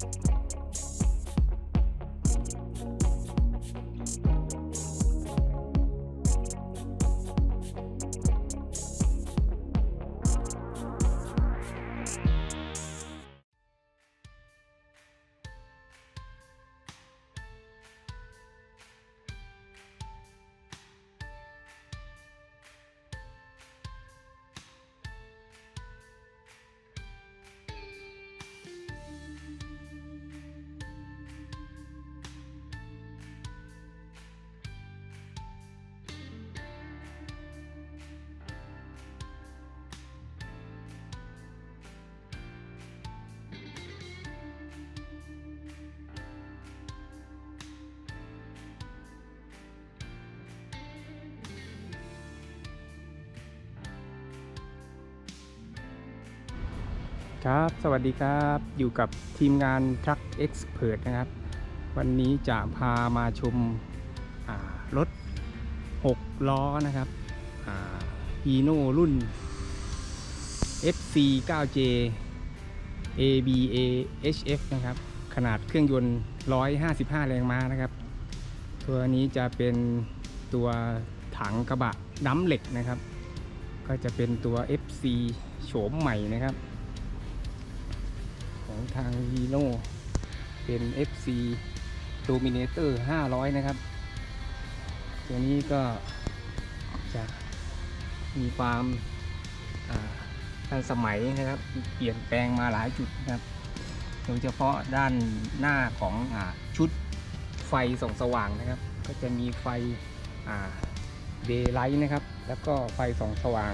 Bye. ครับ สวัสดีครับ อยู่กับทีมงาน Truck Expert นะครับ วันนี้จะพามาชมรถ 6 ล้อนะครับอ่า Hino รุ่น FC 9J ABA HF นะครับ ขนาดเครื่องยนต์ 155 แรงม้านะครับ ตัวนี้จะเป็นตัวถังกระบะดั้มเหล็กนะครับ ก็จะเป็นตัว FC โฉมใหม่นะครับ ของทาง Hino เป็น FC Dominator 500 นะครับ ตัวนี้ก็จะมีความทันสมัยนะครับ เปลี่ยนแปลงมาหลายจุดนะครับ โดยเฉพาะด้านหน้าของอชุดไฟส่องสว่างนะครับ ก็จะมีไฟเดย์ไลท์นะครับ แล้วก็ไฟส่องสว่าง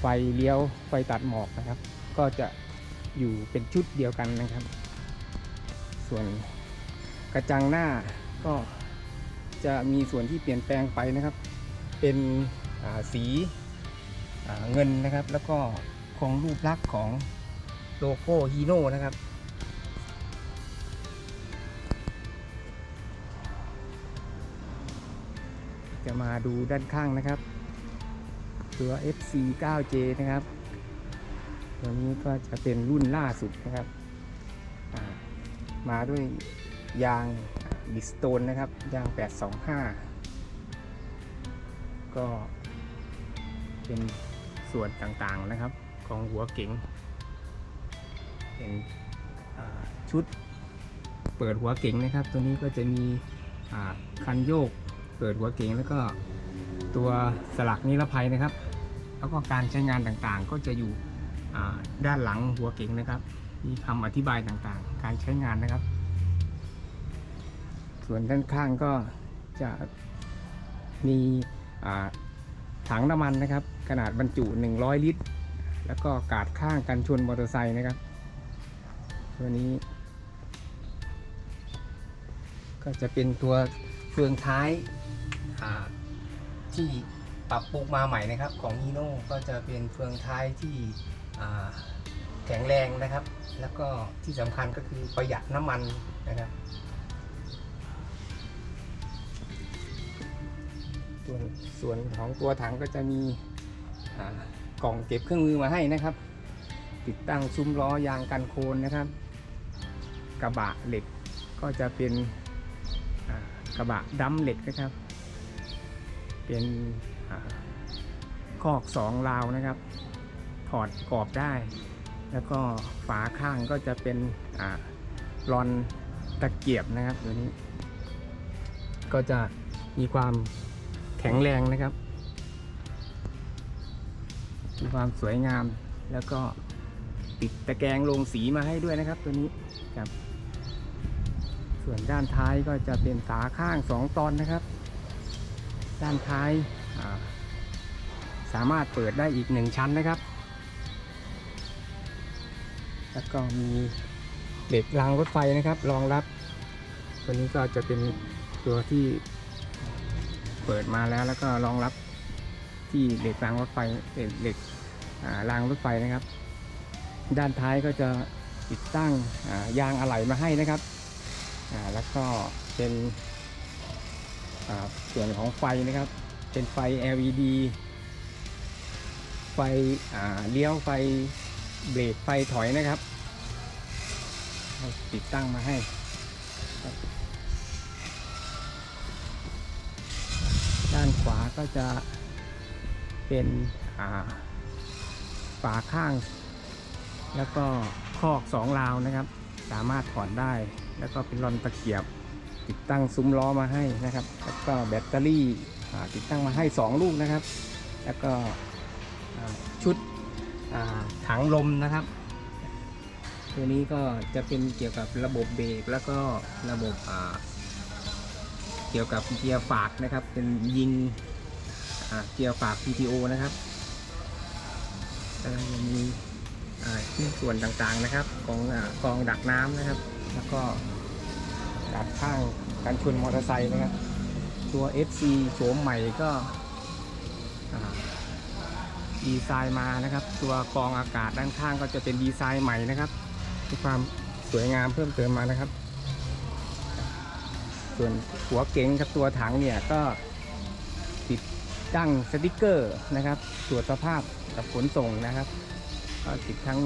ไฟเลี้ยวไฟตัดหมอกนะครับ ก็จะ อยู่เป็นชุดเดียวกันนะครับ ส่วนกระจังหน้าก็จะมีส่วนที่เปลี่ยนแปลงไปนะครับ เป็นสีเงินนะครับ แล้วก็คงรูปลักษณ์ของโลโก้ฮีโน่นะครับ จะมาดูด้านข้างนะครับ ตัว FC 9J นะครับ ตัวนี้ก็จะเป็นรุ่นล่าสุดนะครับ มาด้วยยางบิสโตนนะครับ ยาง 825 ก็เป็นส่วนต่างๆนะครับของหัวเก๋งเป็นชุดเปิดหัวเก๋งนะครับ ตัวนี้ก็จะมีคันโยกเปิดหัวเก๋งแล้วก็ตัวสลักนิรภัยนะครับ แล้วก็การใช้งานต่างๆก็จะอยู่ ด้านหลังหัวเก๋งนะครับ มีคำอธิบายต่างๆ การใช้งานนะครับ ส่วนด้านข้างก็จะมีถังน้ำมันนะครับ ขนาดบรรจุ 100 ลิตร แล้วก็กาดข้างกันชนมอเตอร์ไซค์นะครับ ตัวนี้ ก็จะเป็นตัวเฟืองท้ายาที่ปรับปรุงมาใหม่นะครับ ของฮีโน่ก็จะเป็นเฟืองท้ายที่ แข็งแรงนะครับ แล้วก็ที่สำคัญก็คือประหยัดน้ำมันนะครับส่วนส่วนของตัวถังก็จะมีกล่องเก็บเครื่องมือมาให้นะครับ ติดตั้งซุ้มล้อยางกันโคลนนะครับ กระบะเหล็กก็จะเป็นกระบะดั้มเหล็กนะครับ เป็นอคอกสองราวนะครับ ถอดกรอบได้ แล้วก็ฝาข้างก็จะเป็นอรอนตะเกียบนะครับตัวนี้ ก็จะมีความแข็งแรงนะครับ มีความสวยงามแล้วก็ติดตะแกรงลงสีมาให้ด้วยนะครับตัวนี้ครับ ส่วนด้านท้ายก็จะเป็นฝาข้างสองตอนนะครับ ด้านท้ายสามารถเปิดได้อีกหนึ่งชั้นนะครับ แล้วก็มีเหล็กรางรถไฟนะครับ รองรับ ตัวนี้ก็จะเป็นตัวที่เปิดมาแล้วแล้วก็รองรับที่เหล็กรางรถไฟเอ่อเหล็กรางรถไฟนะครับ ด้านท้ายก็จะติดตั้งยางอะไหล่มาให้นะครับแล้วก็เป็นส่วนของไฟนะครับ เป็นไฟ LED ไฟเลี้ยวไฟ เบรกไฟถอยนะครับติดตั้งมาให้ด้านขวาก็จะเป็นฝาข้าง แล้วก็คอกสองราวนะครับ สามารถถอดได้ แล้วก็เป็นรอนตะเกียบ ติดตั้งซุ้มล้อมาให้นะครับ แล้วก็แบตเตอรี่ติดตั้งมาให้ 2 ลูกนะครับ แล้วก็ ถังลมนะครับ ตัวนี้ก็จะเป็นเกี่ยวกับระบบเบรกแล้วก็ระบบเกี่ยวกับเกียร์ฝากนะครับ เป็นยิงเกียร์ฝาก PTO นะครับแล้วยังมีชิ้นส่วนต่างๆนะครับ ของกองดักน้ำนะครับ แล้วก็ดักข้างการชนมอเตอร์ไซค์นะครับ ตัว FC โฉมใหม่ก็ ดีไซน์มานะครับ ตัวกรองอากาศด้านข้างก็จะเป็นดีไซน์ใหม่นะครับมีความสวยงามเพิ่มเติมมานะครับ ส่วนหัวเก๋งกับตัวถังเนี่ยก็ติดตั้งสติกเกอร์นะครับตรวจสภาพกับขนส่งนะครับ ก็ติดทั้ง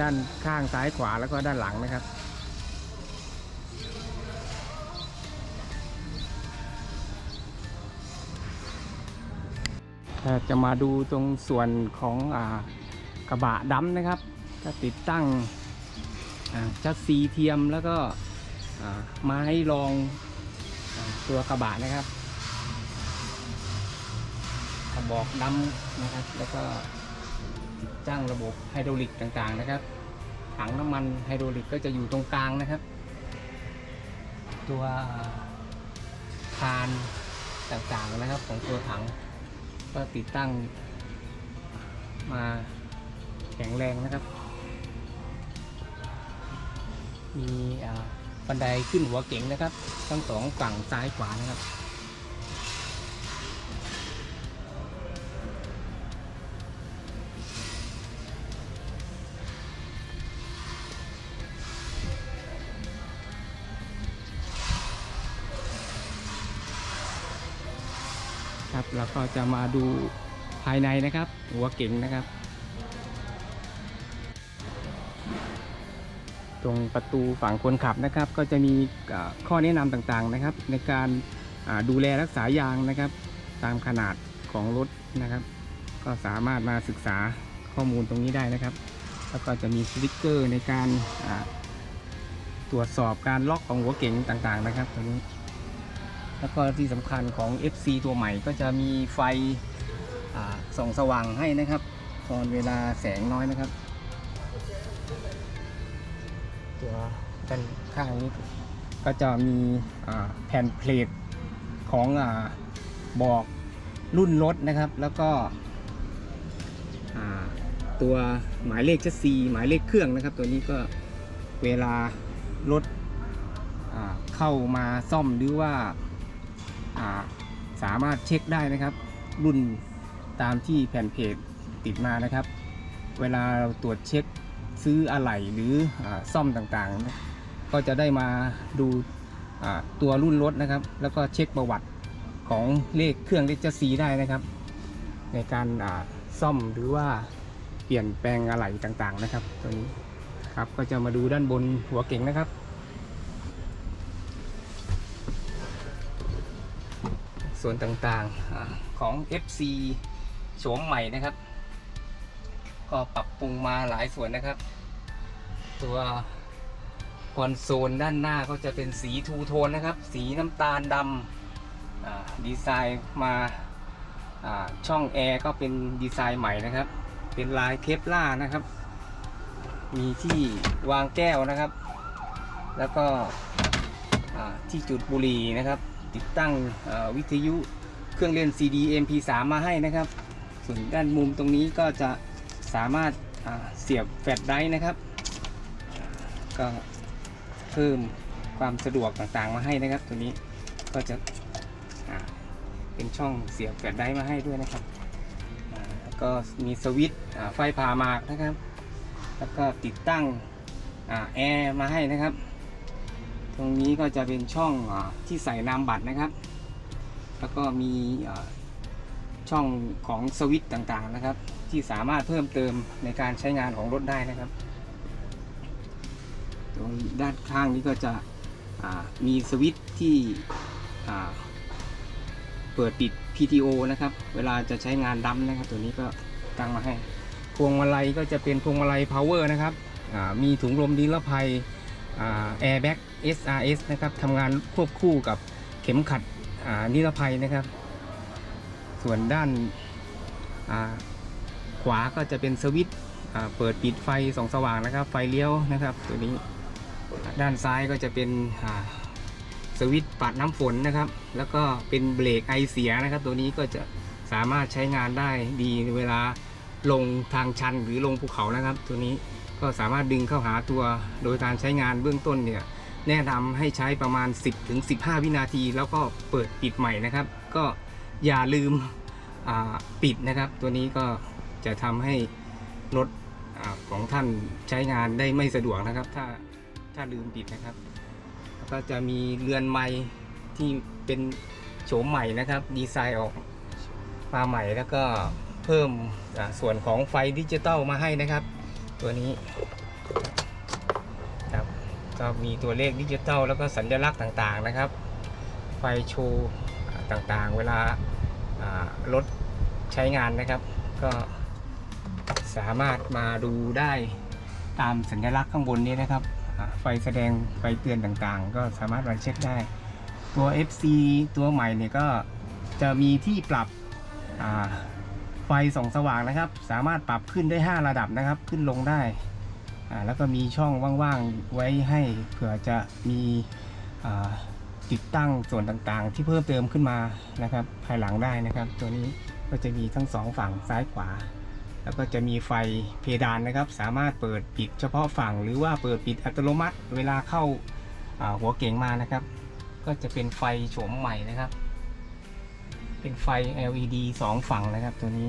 ด้านข้างซ้ายขวาแล้วก็ด้านหลังนะครับ จะมาดูตรงส่วนของอกระบะดำนะครับ ก็ติดตั้งชัดซีเทียมแล้วก็ไม้รองอตัวกระบะนะครับกระบอกดำนะครับ แล้วก็ติดตั้งระบบไฮดรอลิกต่างๆนะครับ ถังน้ำมันไฮดรอลิกก็จะอยู่ตรงกลางนะครับ ตัวคานต่างๆนะครับของตัวถัง ก็ติดตั้ง มาแข็งแรงนะครับ มีบันไดขึ้นหัวเก๋งนะครับ ทั้งสองฝั่งซ้ายขวานะครับ ก็จะมาดูภายในนะครับ หัวเก๋งนะครับ ตรงประตูฝั่งคนขับนะครับ ก็จะมีข้อแนะนำต่างๆนะครับ ในการดูแลรักษายางนะครับ ตามขนาดของรถนะครับ ก็สามารถมาศึกษาข้อมูลตรงนี้ได้นะครับ แล้วก็จะมีสติกเกอร์ในการตรวจสอบการล็อกของหัวเก๋งต่างๆนะครับตัวนี้ แล้วก็ที่สำคัญของ FC ตัวใหม่ก็จะมีไฟส่องสว่างให้นะครับ ตอนเวลาแสงน้อยนะครับ ตัวด้านข้างนี้ก็จะมีแผ่นเพลทของอบอกรุ่นรถนะครับ แล้วก็ตัวหมายเลขชัสซีหมายเลขเครื่องนะครับ ตัวนี้ก็เวลารถเข้ามาซ่อมหรือว่า สามารถเช็คได้นะครับ รุ่นตามที่แผ่นเพจติดมานะครับ เวลาเราตรวจเช็คซื้ออะไหล่หรืออซ่อมต่างๆ ก็จะได้มาดูตัวรุ่นรถนะครับ แล้วก็เช็คประวัติของเลขเครื่องเลขจะซีได้นะครับ ในการซ่อมหรือว่าเปลี่ยนแปลงอะไหล่ต่างๆนะครับ ตัวนี้ครับก็จะมาดูด้านบนหัวเก่งนะครับ ส่วนต่างๆของ FC โฉมใหม่นะครับ ก็ปรับปรุงมาหลายส่วนนะครับ ตัวคอนโซลด้านหน้าก็จะเป็นสีทูโทนนะครับ สีน้ำตาลดำดีไซน์มาช่องแอร์ก็เป็นดีไซน์ใหม่นะครับ เป็นลายเคปล่านะครับ มีที่วางแก้วนะครับ แล้วก็ที่จุดบุหรี่นะครับ ติดตั้งวิทยุเครื่องเล่น CD MP3 มาให้นะครับ ส่วนด้านมุมตรงนี้ก็จะสามารถเสียบแฟลชไดรฟ์นะครับ ก็เพิ่มความสะดวกต่างๆ มาให้นะครับ ตัวนี้ก็จะเป็นช่องเสียบแฟลชไดรฟ์มาให้ด้วยนะครับก็มีสวิตช์ไฟผ่ามากนะครับ แล้วก็ติดตั้งอแอร์มาให้นะครับ ตรงนี้ก็จะเป็นช่องอที่ใส่นามบัตรนะครับ แล้วก็มีช่องของสวิตต่างๆนะครับ ที่สามารถเพิ่มเติมในการใช้งานของรถได้นะครับ ตรงด้านข้างนี้ก็จะมีสวิตที่เปิดปิด PTO นะครับ เวลาจะใช้งานดัมนะครับ ตัวนี้ก็ตั้งมาให้ พวงมาลัยก็จะเป็นพวงมาลัย power นะครับ มีถุงลมนิรภัยแอร์แบ็ก SRS นะครับทำงานควบคู่กับเข็มขัดนิรภัยนะครับ ส่วนด้านาขวาก็จะเป็นสวิตช์เปิดปิดไฟส่องสว่างนะครับ ไฟเลี้ยวนะครับตัวนี้ด้านซ้ายก็จะเป็นสวิตช์ปัดน้ำฝนนะครับ แล้วก็เป็นเบรกไอเสียนะครับ ตัวนี้ก็จะสามารถใช้งานได้ดีเวลาลงทางชันหรือลงภูเขานะครับ ตัวนี้ก็สามารถดึงเข้าหาตัวโดยการใช้งานเบื้องต้นเนี่ย แนะนำให้ใช้ประมาณ 10ถึง15 วินาที แล้วก็เปิดปิดใหม่นะครับ ก็อย่าลืมปิดนะครับ ตัวนี้ก็จะทำให้รถอของท่านใช้งานได้ไม่สะดวกนะครับ ถ้าถ้าลืมปิดนะครับ แล้วก็จะมีเรือนไม้ที่เป็นโฉมใหม่นะครับ ดีไซน์ออกมาใหม่แล้วก็เพิ่มส่วนของไฟดิจิตอลมาให้นะครับ ตัวนี้ ก็มีตัวเลขดิจิตอลแล้วก็สัญลักษณ์ต่างๆนะครับ ไฟโชว์ต่างๆ เวลารถใช้งานนะครับ ก็สามารถมาดูได้ตามสัญลักษณ์ข้างบนนี้นะครับ ไฟแสดงไฟเตือนต่างๆ ก็สามารถมาเช็คได้ ตัว FC ตัวใหม่เนี่ยก็จะมีที่ปรับไฟส่องสว่างนะครับ สามารถปรับขึ้นได้ 5 ระดับนะครับ ขึ้นลงได้ แล้วก็มีช่องว่างๆไว้ให้เผื่อจะมีติดตั้งส่วนต่างๆ ที่เพิ่มเติมขึ้นมานะครับภายหลังได้นะครับ ตัวนี้ก็จะมีทั้งสองฝั่งซ้ายขวา แล้วก็จะมีไฟเพดานนะครับ สามารถเปิดปิดเฉพาะฝั่ง หรือว่าเปิดปิดอัตโนมัติ เวลาเข้าาหัวเก๋งมานะครับ ก็จะเป็นไฟโฉมใหม่นะครับ เป็นไฟ LED 2 ฝั่งนะครับตัวนี้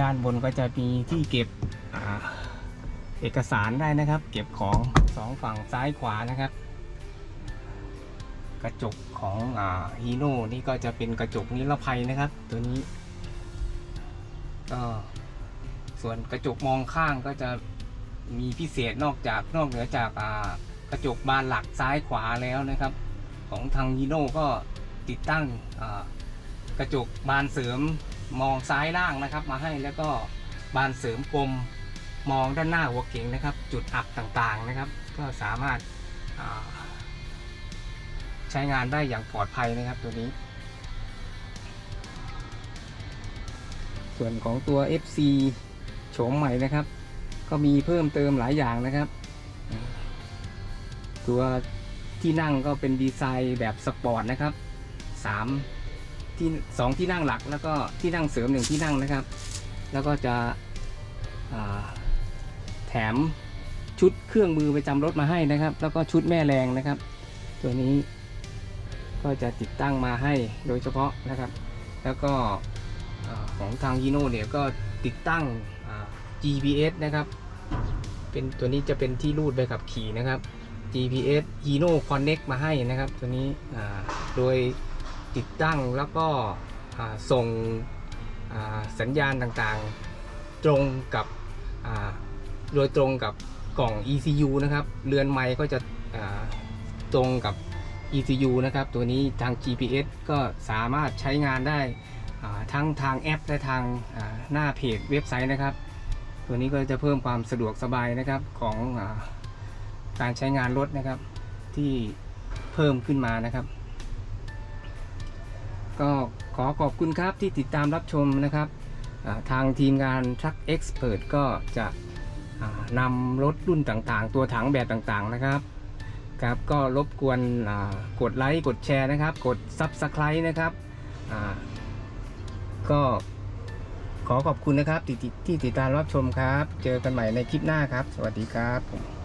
ด้านบนก็จะมีที่เก็บ เอกสารได้นะครับ เก็บของสองฝั่งซ้ายขวานะครับ กระจกของฮีโน่นี่ก็จะเป็นกระจกนิรภัยนะครับ ตัวนี้ก็ส่วนกระจกมองข้างก็จะมีพิเศษนอกจากนอกเหนือจากอ่ากระจกบานหลักซ้ายขวาแล้วนะครับ ของทางฮีโน่ก็ติดตั้งอ่ากระจกบานเสริมมองซ้ายล่างนะครับ มาให้แล้วก็บานเสริมกลม มองด้านหน้าหัวเก๋งนะครับ จุดอับต่างๆนะครับ ก็สามารถาใช้งานได้อย่างปลอดภัยนะครับตัวนี้ ส่วนของตัว FC โฉมใหม่นะครับ ก็มีเพิ่มเติมหลายอย่างนะครับ ตัวที่นั่งก็เป็นดีไซน์แบบสปอร์ตนะครับสามที่สองที่นั่งหลักแล้วก็ที่นั่งเสริมหนึ่งที่นั่งนะครับ แล้วก็จะ แถมชุดเครื่องมือประจำรถมาให้นะครับ แล้วก็ชุดแม่แรงนะครับ ตัวนี้ก็จะติดตั้งมาให้โดยเฉพาะนะครับ แล้วก็ของทางฮีโน่เนี่ยก็ติดตั้ง GPS นะครับเป็นตัวนี้จะเป็นที่รูดไปขับขี่นะครับ GPS Hino Connect มาให้นะครับ ตัวนี้โดยติดตั้งแล้วก็ส่งสัญญาณต่างๆ ตรงกับ โดยตรงกับกล่อง ECU นะครับ เรือนไม้ก็จะตรงกับ ECU นะครับ ตัวนี้ทาง GPS ก็สามารถใช้งานได้ทั้งทางแอปและทางหน้าเพจเว็บไซต์นะครับ ตัวนี้ก็จะเพิ่มความสะดวกสบายนะครับของอการใช้งานรถนะครับที่เพิ่มขึ้นมานะครับ ก็ขอขอบคุณครับที่ติดตามรับชมนะครับทางทีมงาน Truck Expert ก็จะ นำรถรุ่นต่างๆ ตัวถังแบบต่างๆนะครับครับก็รบกวนกดไลค์กดแชร์นะครับ กด s u b สไครต์นะครับก็ขอขอบคุณนะครับที่ที่ที่ติดตามรับชมครับ เจอกันใหม่ในคลิปหน้าครับ สวัสดีครับผม